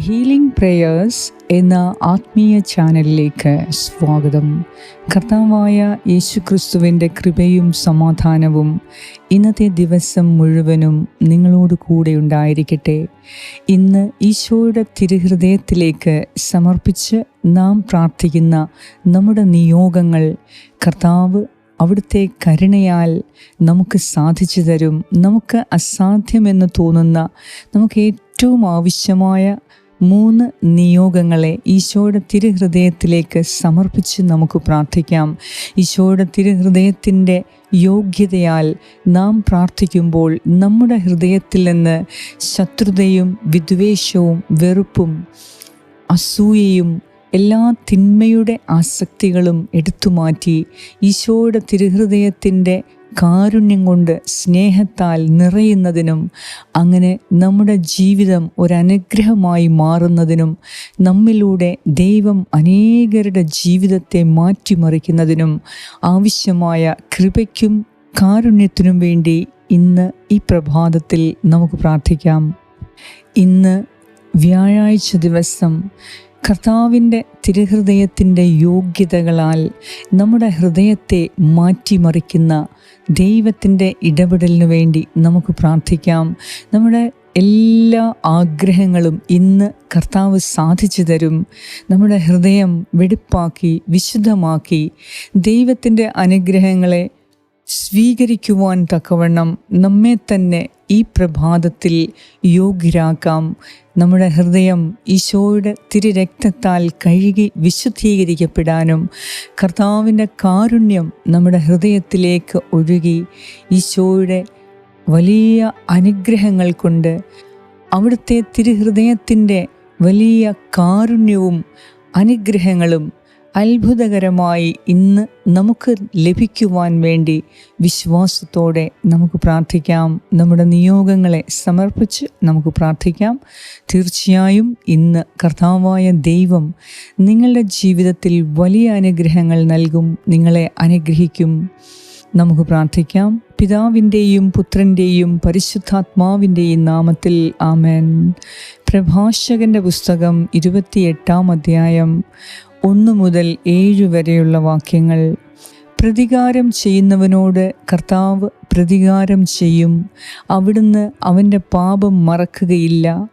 Healing prayers എന്ന ആത്മീയ ചാനലിലേക്ക് സ്വാഗതം. കർത്താവായ യേശു ക്രിസ്തുവിന്റെ കൃപയും സമാധാനവും ഇന്നത്തെ ദിവസം മുഴുവനും നിങ്ങളോട് കൂടെ ഉണ്ടായിരിക്കട്ടെ. ഇന്ന് ഈശോയുടെ തിരുഹൃദയത്തിലേക്ക് സമർപ്പിച്ച് നാം പ്രാർത്ഥിക്കുന്ന നമ്മുടെ നിയോഗങ്ങൾ കർത്താവ് അവിടുത്തെ കരുണയാൽ നമുക്ക് സാധിച്ചു തരും നമുക്ക് അസാധ്യമെന്ന് തോന്നുന്ന നമുക്ക് ഏറ്റവും ആവശ്യമായ മൂന്ന് നിയോഗങ്ങളെ ഈശോയുടെ തിരുഹൃദയത്തിലേക്ക് സമർപ്പിച്ച് നമുക്ക് പ്രാർത്ഥിക്കാം. ഈശോയുടെ തിരുഹൃദയത്തിന്റെ യോഗ്യതയാൽ നാം പ്രാർത്ഥിക്കുമ്പോൾ നമ്മുടെ ഹൃദയത്തിൽ നിന്ന് ശത്രുതയും വിദ്വേഷവും വെറുപ്പും അസൂയയും എല്ലാ തിന്മയുടെ ആസക്തികളും എടുത്തുമാറ്റി ഈശോയുടെ തിരുഹൃദയത്തിന്റെ കാരുണ്യം കൊണ്ട് സ്നേഹത്താൽ നിറയുന്നതിനും അങ്ങനെ നമ്മുടെ ജീവിതം ഒരനുഗ്രഹമായി മാറുന്നതിനും നമ്മിലൂടെ ദൈവം അനേകരുടെ ജീവിതത്തെ മാറ്റിമറിക്കുന്നതിനും ആവശ്യമായ കൃപയ്ക്കും കാരുണ്യത്തിനും വേണ്ടി ഇന്ന് ഈ പ്രഭാതത്തിൽ നമുക്ക് പ്രാർത്ഥിക്കാം. ഇന്ന് വ്യാഴാഴ്ച ദിവസം കർത്താവിന്റെ തിരുഹൃദയത്തിന്റെ യോഗ്യതകളാൽ നമ്മുടെ ഹൃദയത്തെ മാറ്റിമറിക്കുന്ന ദൈവത്തിന്റെ ഇടപെടലിനു വേണ്ടി നമുക്ക് പ്രാർത്ഥിക്കാം. നമ്മുടെ എല്ലാ ആഗ്രഹങ്ങളും ഇന്ന് കർത്താവ് സാധിച്ചു തരും. നമ്മുടെ ഹൃദയം വെടിപ്പാക്കി വിശുദ്ധമാക്കി ദൈവത്തിന്റെ അനുഗ്രഹങ്ങളെ സ്വീകരിക്കുവാൻ തക്കവണ്ണം നമ്മെ തന്നെ ഈ പ്രഭാതത്തിൽ യോഗ്യരാക്കാം. നമ്മുടെ ഹൃദയം ഈശോയുടെ തിരുരക്തത്താൽ കഴുകി വിശുദ്ധീകരിക്കപ്പെടാനും കർത്താവിന്റെ കാരുണ്യം നമ്മുടെ ഹൃദയത്തിലേക്ക് ഒഴുകി ഈശോയുടെ വലിയ അനുഗ്രഹങ്ങൾ കൊണ്ട് അവിടുത്തെ തിരുഹൃദയത്തിന്റെ വലിയ കാരുണ്യവും അനുഗ്രഹങ്ങളും അത്ഭുതകരമായി ഇന്ന് നമുക്ക് ലഭിക്കുവാൻ വേണ്ടി വിശ്വാസത്തോടെ നമുക്ക് പ്രാർത്ഥിക്കാം. നമ്മുടെ നിയോഗങ്ങളെ സമർപ്പിച്ച് നമുക്ക് പ്രാർത്ഥിക്കാം. തീർച്ചയായും ഇന്ന് കർത്താവായ ദൈവം നിങ്ങളുടെ ജീവിതത്തിൽ വലിയ അനുഗ്രഹങ്ങൾ നൽകും. നിങ്ങളെ അനുഗ്രഹിക്കും. നമുക്ക് പ്രാർത്ഥിക്കാം. പിതാവിന്റെയും പുത്രന്റെയും പരിശുദ്ധാത്മാവിന്റെയും നാമത്തിൽ ആമേൻ. പ്രഭാഷകന്റെ പുസ്തകം ഇരുപത്തിയെട്ടാം അധ്യായം ഒന്ന് മുതൽ ഏഴ് വരെയുള്ള വാക്യങ്ങൾ. പ്രതികാരം ചെയ്യുന്നവനോട് കർത്താവ് പ്രതികാരം ചെയ്യും. അവിടുന്ന് അവന്റെ പാപം മറക്കുകയില്ല.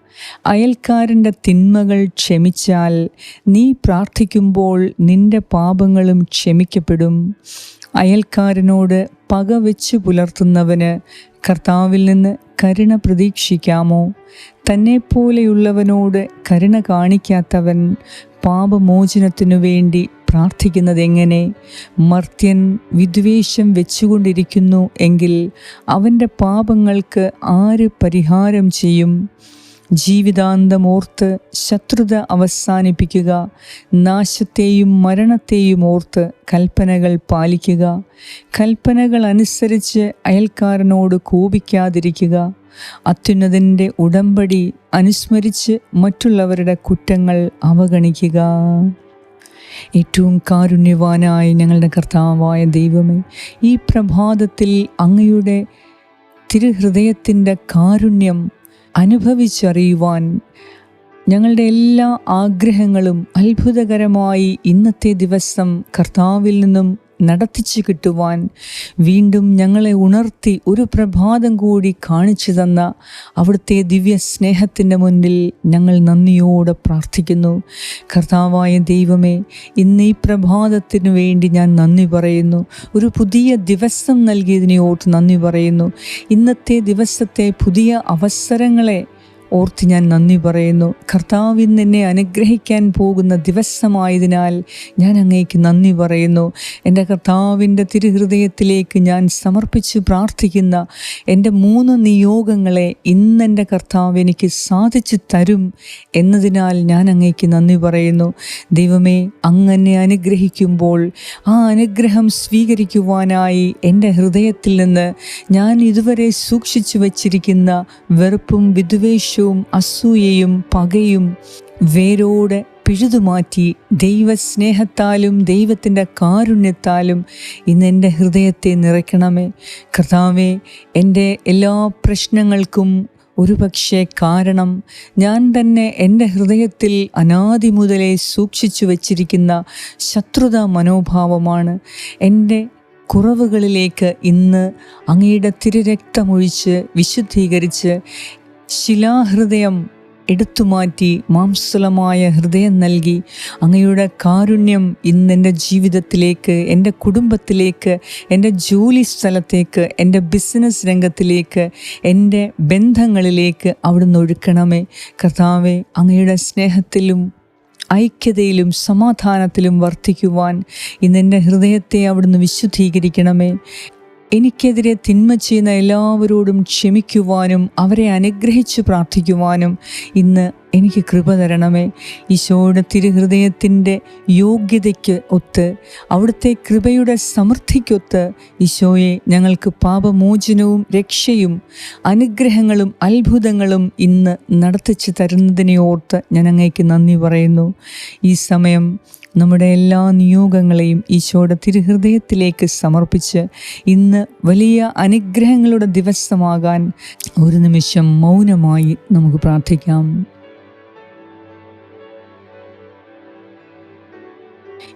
അയൽക്കാരന്റെ തിന്മകൾ ക്ഷമിച്ചാൽ നീ പ്രാർത്ഥിക്കുമ്പോൾ നിന്റെ പാപങ്ങളും ക്ഷമിക്കപ്പെടും. അയൽക്കാരനോട് പക വെച്ച് പുലർത്തുന്നവന് കർത്താവിൽ നിന്ന് കരുണ പ്രതീക്ഷിക്കാമോ? തന്നെപ്പോലെയുള്ളവനോട് കരുണ കാണിക്കാത്തവൻ പാപമോചനത്തിനു വേണ്ടി പ്രാർത്ഥിക്കുന്നത് എങ്ങനെ മർത്യൻ വിദ്വേഷം വെച്ചുകൊണ്ടിരിക്കുന്നു എങ്കിൽ അവന്റെ പാപങ്ങൾക്ക് ആര് പരിഹാരം ചെയ്യും? ജീവിതാന്തമോർത്ത് ശത്രുത അവസാനിപ്പിക്കുക നാശത്തെയും മരണത്തെയും ഓർത്ത് കൽപ്പനകൾ പാലിക്കുക കൽപ്പനകൾ അനുസരിച്ച് അയൽക്കാരനോട് കോപിക്കാതിരിക്കുക അത്യുന്നതിന്റെ ഉടമ്പടി അനുസ്മരിച്ച് മറ്റുള്ളവരുടെ കുറ്റങ്ങൾ അവഗണിക്കുക. ഏറ്റവും കാരുണ്യവാനായ ഞങ്ങളുടെ കർത്താവായ ദൈവമേ ഈ പ്രഭാതത്തിൽ അങ്ങയുടെ തിരുഹൃദയത്തിന്റെ കാരുണ്യം അനുഭവിച്ചറിയുവാൻ ഞങ്ങളുടെ എല്ലാ ആഗ്രഹങ്ങളും അത്ഭുതകരമായി ഇന്നത്തെ ദിവസം കർത്താവിൽ നിന്നും നടത്തിച്ചു കിട്ടുവാൻ വീണ്ടും ഞങ്ങളെ ഉണർത്തി ഒരു പ്രഭാതം കൂടി കാണിച്ചു തന്ന അവിടുത്തെ ദിവ്യ സ്നേഹത്തിന്റെ മുന്നിൽ ഞങ്ങൾ നന്ദിയോടെ പ്രാർത്ഥിക്കുന്നു. കർത്താവായ ദൈവമേ ഇന്ന് ഈ പ്രഭാതത്തിനു വേണ്ടി ഞാൻ നന്ദി പറയുന്നു. ഒരു പുതിയ ദിവസം നൽകിയതിനെ ഓർത്ത് നന്ദി പറയുന്നു. ഇന്നത്തെ ദിവസത്തെ പുതിയ അവസരങ്ങളെ ഓർത്ത് ഞാൻ നന്ദി പറയുന്നു. കർത്താവിൽ എന്നെ അനുഗ്രഹിക്കാൻ പോകുന്ന ദിവസമായതിനാൽ ഞാൻ അങ്ങേക്ക് നന്ദി പറയുന്നു. എന്റെ കർത്താവിന്റെ തിരുഹൃദയത്തിലേക്ക് ഞാൻ സമർപ്പിച്ച് പ്രാർത്ഥിക്കുന്ന എന്റെ മൂന്ന് നിയോഗങ്ങളെ ഇന്നെന്റെ കർത്താവ് എനിക്ക് സാധിച്ചു തരും എന്നതിനാൽ ഞാൻ അങ്ങേക്ക് നന്ദി പറയുന്നു. ദൈവമേ അങ്ങനെ അനുഗ്രഹിക്കുമ്പോൾ ആ അനുഗ്രഹം സ്വീകരിക്കുവാനായി എന്റെ ഹൃദയത്തിൽ നിന്ന് ഞാൻ ഇതുവരെ സൂക്ഷിച്ചു വച്ചിരിക്കുന്ന വെറുപ്പും വിദ്വേഷവും ദേഷ്യവും അസൂയയും പകയും വേരോടെ പിഴുതുമാറ്റി ദൈവസ്നേഹത്താലും ദൈവത്തിന്റെ കാരുണ്യത്താലും ഇന്ന് എന്റെ ഹൃദയത്തെ നിറയ്ക്കണമേ. കർത്താവെ എന്റെ എല്ലാ പ്രശ്നങ്ങൾക്കും ഒരുപക്ഷെ കാരണം ഞാൻ തന്നെ എന്റെ ഹൃദയത്തിൽ അനാദി മുതലേ സൂക്ഷിച്ചു വച്ചിരിക്കുന്ന ശത്രുതാ മനോഭാവമാണ്. എന്റെ കുറവുകളിലേക്ക് ഇന്ന് അങ്ങയുടെ തിരുരക്തമൊഴിച്ച് വിശുദ്ധീകരിച്ച് ശിലാഹൃദയം എടുത്തുമാറ്റി മാംസലമായ ഹൃദയം നൽകി അങ്ങയുടെ കാരുണ്യം ഇന്ന് എന്റെ ജീവിതത്തിലേക്ക് എന്റെ കുടുംബത്തിലേക്ക് എന്റെ ജോലി സ്ഥലത്തേക്ക് എന്റെ ബിസിനസ് രംഗത്തിലേക്ക് എന്റെ ബന്ധങ്ങളിലേക്ക് അവിടുന്ന് ഒഴുക്കണമേ. കർത്താവെ അങ്ങയുടെ സ്നേഹത്തിലും ഐക്യതയിലും സമാധാനത്തിലും വർദ്ധിക്കുവാൻ ഇന്ന് എന്റെ ഹൃദയത്തെ അവിടുന്ന് വിശുദ്ധീകരിക്കണമേ. എനിക്കെതിരെ തിന്മ ചെയ്യുന്ന എല്ലാവരോടും ക്ഷമിക്കുവാനും അവരെ അനുഗ്രഹിച്ച് പ്രാർത്ഥിക്കുവാനും ഇന്ന് എനിക്ക് കൃപ തരണമേ. ഈശോയുടെ തിരുഹൃദയത്തിന്റെ യോഗ്യതയ്ക്ക് ഒത്ത് അവിടുത്തെ കൃപയുടെ സമൃദ്ധിക്കൊത്ത് ഈശോയെ ഞങ്ങൾക്ക് പാപമോചനവും രക്ഷയും അനുഗ്രഹങ്ങളും അത്ഭുതങ്ങളും ഇന്ന് നടത്തിച്ചു തരുന്നതിനെ ഓർത്ത് ഞാൻ അങ്ങേക്ക് നന്ദി പറയുന്നു. ഈ സമയം നമ്മുടെ എല്ലാ നിയോഗങ്ങളെയും ഈശോയുടെ തിരുഹൃദയത്തിലേക്ക് സമർപ്പിച്ച് ഇന്ന് വലിയ അനുഗ്രഹങ്ങളുടെ ദിവസമാകാൻ ഒരു നിമിഷം മൗനമായി നമുക്ക് പ്രാർത്ഥിക്കാം.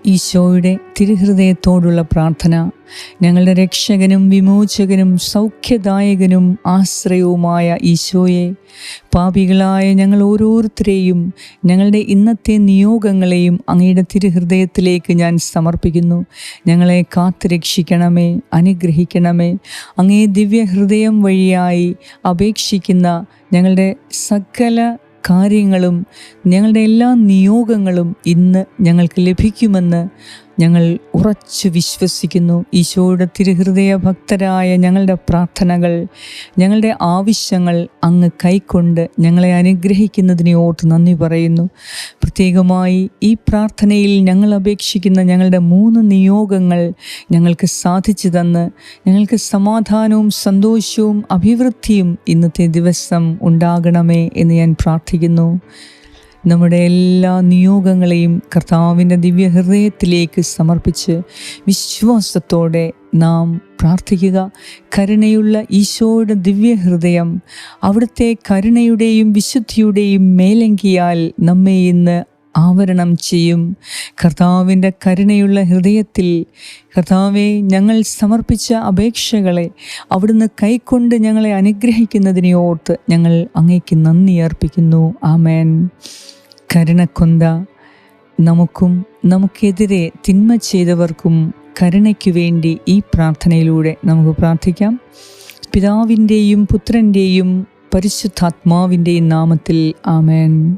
ഈശോയുടെ തിരുഹൃദയത്തോടുള്ള പ്രാർത്ഥന. ഞങ്ങളുടെ രക്ഷകനും വിമോചകനും സൗഖ്യദായകനും ആശ്രയവുമായ ഈശോയെ പാപികളായ ഞങ്ങൾ ഓരോരുത്തരെയും ഞങ്ങളുടെ ഇന്നത്തെ നിയോഗങ്ങളെയും അങ്ങയുടെ തിരുഹൃദയത്തിലേക്ക് ഞാൻ സമർപ്പിക്കുന്നു. ഞങ്ങളെ കാത്തുരക്ഷിക്കണമേ അനുഗ്രഹിക്കണമേ. അങ്ങേ ദിവ്യഹൃദയം വഴിയായി അപേക്ഷിക്കുന്ന ഞങ്ങളുടെ സകല കാര്യങ്ങളും ഞങ്ങളുടെ എല്ലാ നിയോഗങ്ങളും ഇന്ന് ഞങ്ങൾക്ക് ലഭിക്കുമെന്ന് ഞങ്ങൾ ഉറച്ചു വിശ്വസിക്കുന്നു. ഈശോയുടെ തിരുഹൃദയ ഭക്തരായ ഞങ്ങളുടെ പ്രാർത്ഥനകൾ ഞങ്ങളുടെ ആവശ്യങ്ങൾ അങ്ങ് കൈക്കൊണ്ട് ഞങ്ങളെ അനുഗ്രഹിക്കുന്നതിനെ ഓർത്ത് നന്ദി പറയുന്നു. പ്രത്യേകമായി ഈ പ്രാർത്ഥനയിൽ ഞങ്ങൾ അപേക്ഷിക്കുന്ന ഞങ്ങളുടെ മൂന്ന് നിയോഗങ്ങൾ ഞങ്ങൾക്ക് സാധിച്ചു തന്ന് ഞങ്ങൾക്ക് സമാധാനവും സന്തോഷവും അഭിവൃദ്ധിയും ഇന്നത്തെ ദിവസം ഉണ്ടാകണമേ എന്ന് ഞാൻ പ്രാർത്ഥിക്കുന്നു. നമ്മുടെ എല്ലാ നിയോഗങ്ങളെയും കർത്താവിന്റെ ദിവ്യഹൃദയത്തിലേക്ക് സമർപ്പിച്ച് വിശ്വാസത്തോടെ നാം പ്രാർത്ഥിക്കുക. കരുണയുള്ള ഈശോയുടെ ദിവ്യഹൃദയം അവിടുത്തെ കരുണയുടെയും വിശുദ്ധിയുടെയും മേലങ്കിയാൽ നമ്മെ ഇന്ന് ആവരണം ചെയ്യും. കർത്താവിന്റെ കരുണയുള്ള ഹൃദയത്തിൽ കർത്താവെ ഞങ്ങൾ സമർപ്പിച്ച അപേക്ഷകളെ അവിടുന്ന് കൈക്കൊണ്ട് ഞങ്ങളെ അനുഗ്രഹിക്കുന്നതിനെ ഓർത്ത് ഞങ്ങൾ അങ്ങേക്ക് നന്ദി അർപ്പിക്കുന്നു. ആമേൻ. കരുണക്കൊന്ത നമുക്കും നമുക്കെതിരെ തിന്മ ചെയ്തവർക്കും കരുണയ്ക്ക് വേണ്ടി ഈ പ്രാർത്ഥനയിലൂടെ നമുക്ക് പ്രാർത്ഥിക്കാം. പിതാവിന്റെയും പുത്രന്റെയും പരിശുദ്ധാത്മാവിന്റെയും നാമത്തിൽ ആമേൻ.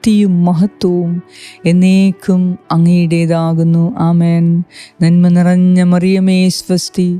ശക്തിയും മഹത്വവും എന്നേക്കും അങ്ങയുടേതാകുന്നു. ആമേൻ. നന്മ നിറഞ്ഞ മറിയമേ സ്വസ്തി.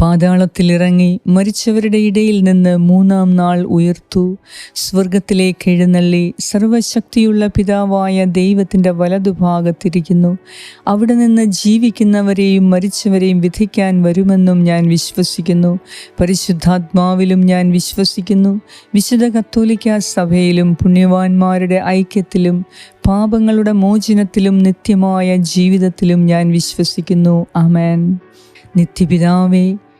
പാതാളത്തിലിറങ്ങി മരിച്ചവരുടെ ഇടയിൽ നിന്ന് മൂന്നാം നാൾ ഉയർത്തു. സ്വർഗത്തിലേക്ക് എഴുന്നള്ളി സർവശക്തിയുള്ള പിതാവായ ദൈവത്തിന്റെ വലതുഭാഗത്തിരിക്കുന്നു. അവിടെ നിന്ന് ജീവിക്കുന്നവരെയും മരിച്ചവരെയും വിധിക്കാൻ വരുമെന്നും ഞാൻ വിശ്വസിക്കുന്നു. പരിശുദ്ധാത്മാവിലും ഞാൻ വിശ്വസിക്കുന്നു. വിശുദ്ധ കത്തോലിക്ക സഭയിലും പുണ്യവാന്മാരുടെ ഐക്യത്തിലും പാപങ്ങളുടെ മോചനത്തിലും നിത്യമായ ജീവിതത്തിലും ഞാൻ വിശ്വസിക്കുന്നു. അമേൻ നിത്യപിതാവേ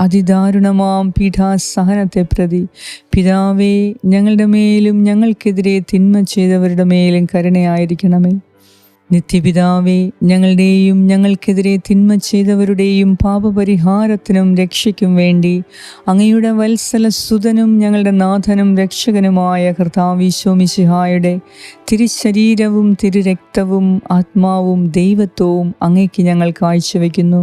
അതിദാരുണമാം പീഠാസഹനത്തെ പ്രതി. പിതാവേ ഞങ്ങളുടെ മേലും ഞങ്ങൾക്കെതിരെ തിന്മ ചെയ്തവരുടെ മേലും കരുണയായിരിക്കണമേ. നിത്യപിതാവേ ഞങ്ങളുടെയും ഞങ്ങൾക്കെതിരെ തിന്മ ചെയ്തവരുടെയും പാപപരിഹാരത്തിനും രക്ഷയ്ക്കും വേണ്ടി അങ്ങയുടെ വത്സല സുതനും ഞങ്ങളുടെ നാഥനും രക്ഷകനുമായ കർത്താവിശോമിശിഹായുടെ തിരുശരീരവും തിരുരക്തവും ആത്മാവും ദൈവത്വവും അങ്ങയ്ക്ക് ഞങ്ങൾ കാഴ്ചവെക്കുന്നു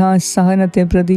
പീഠാസഹനത്തെ പ്രതി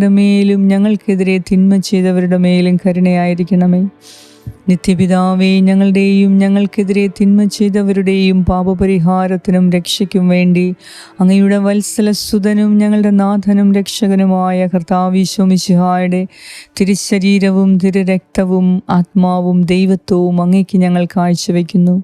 മേലും ഞങ്ങൾക്കെതിരെ തിന്മ ചെയ്തവരുടെ മേലും കരുണയായിരിക്കണമേ. നിത്യപിതാവേ ഞങ്ങളുടെയും ഞങ്ങൾക്കെതിരെ തിന്മ ചെയ്തവരുടെയും പാപപരിഹാരത്തിനും രക്ഷയ്ക്കും വേണ്ടി അങ്ങയുടെ വത്സലസുതനും ഞങ്ങളുടെ നാഥനും രക്ഷകനുമായ കർത്താവിശ്വമിശിഹായുടെ തിരുശരീരവും തിരുരക്തവും ആത്മാവും ദൈവത്വവും അങ്ങയ്ക്ക് ഞങ്ങൾ കാഴ്ചവെക്കുന്നു.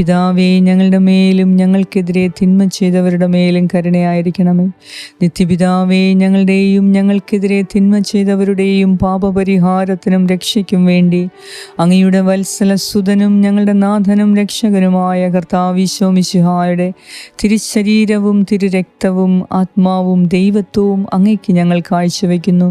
പിതാവേ ഞങ്ങളുടെ മേലും ഞങ്ങൾക്കെതിരെ തിന്മ ചെയ്തവരുടെ മേലും കരുണയായിരിക്കണമേ. നിത്യപിതാവേ ഞങ്ങളുടെയും ഞങ്ങൾക്കെതിരെ തിന്മ ചെയ്തവരുടെയും പാപപരിഹാരത്തിനും രക്ഷയ്ക്കും വേണ്ടി അങ്ങയുടെ വത്സല സുതനും ഞങ്ങളുടെ നാഥനും രക്ഷകനുമായ കർത്താവിശോമിശിഹായുടെ തിരുശരീരവും തിരുരക്തവും ആത്മാവും ദൈവത്വവും അങ്ങയ്ക്ക് ഞങ്ങൾ കാഴ്ചവെക്കുന്നു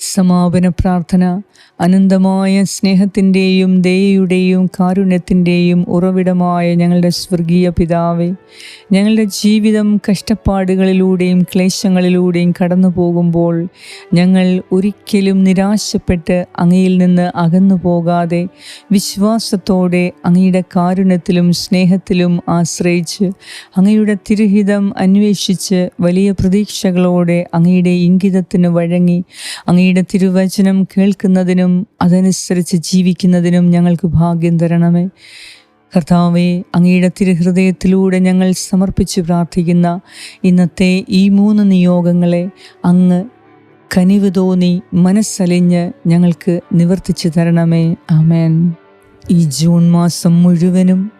സമാപന പ്രാർത്ഥന. അനന്തമായ സ്നേഹത്തിന്റെയും ദയയുടെയും കാരുണ്യത്തിന്റെയും ഉറവിടമായ ഞങ്ങളുടെ സ്വർഗീയ പിതാവെ ഞങ്ങളുടെ ജീവിതം കഷ്ടപ്പാടുകളിലൂടെയും ക്ലേശങ്ങളിലൂടെയും കടന്നു പോകുമ്പോൾ ഞങ്ങൾ ഒരിക്കലും നിരാശപ്പെട്ട് അങ്ങയിൽ നിന്ന് അകന്നു പോകാതെ വിശ്വാസത്തോടെ അങ്ങയുടെ കാരുണ്യത്തിലും സ്നേഹത്തിലും ആശ്രയിച്ച് അങ്ങയുടെ തിരുഹിതം അന്വേഷിച്ച് വലിയ പ്രതീക്ഷകളോടെ അങ്ങയുടെ ഇംഗിതത്തിന് വഴങ്ങി അങ്ങയുടെ തിരുവചനം കേൾക്കുന്നതിനും അതനുസരിച്ച് ജീവിക്കുന്നതിനും ഞങ്ങൾക്ക് ഭാഗ്യം തരണമേ. കർത്താവെ അങ്ങയുടെ തിരുഹൃദയത്തിലൂടെ ഞങ്ങൾ സമർപ്പിച്ച് പ്രാർത്ഥിക്കുന്ന ഇന്നത്തെ ഈ മൂന്ന് നിയോഗങ്ങളെ അങ്ങ് കനിവ് തോന്നി മനസ്സലിഞ്ഞ് ഞങ്ങൾക്ക് നിവർത്തിച്ചു തരണമേ. ആമേൻ. ഈ ജൂൺ മാസം മുഴുവനും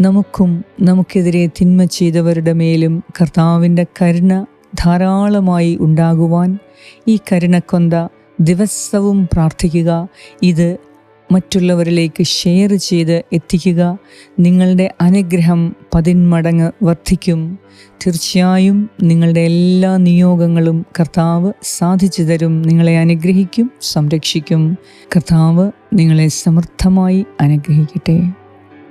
നമുക്കും നമുക്കെതിരെ തിന്മ ചെയ്തവരുടെ മേലും കർത്താവിന്റെ കരുണ ധാരാളമായി ഉണ്ടാകുവാൻ ഈ കരുണക്കൊന്ത ദിവസവും പ്രാർത്ഥിക്കുക. ഇത് മറ്റുള്ളവരിലേക്ക് ഷെയർ ചെയ്ത് എത്തിക്കുക. നിങ്ങളുടെ അനുഗ്രഹം പതിന്മടങ്ങ് വർദ്ധിക്കും. തീർച്ചയായും നിങ്ങളുടെ എല്ലാ നിയോഗങ്ങളും കർത്താവ് സാധിച്ചു തരും. നിങ്ങളെ അനുഗ്രഹിക്കും സംരക്ഷിക്കും. കർത്താവ് നിങ്ങളെ സമർത്ഥമായി അനുഗ്രഹിക്കട്ടെ.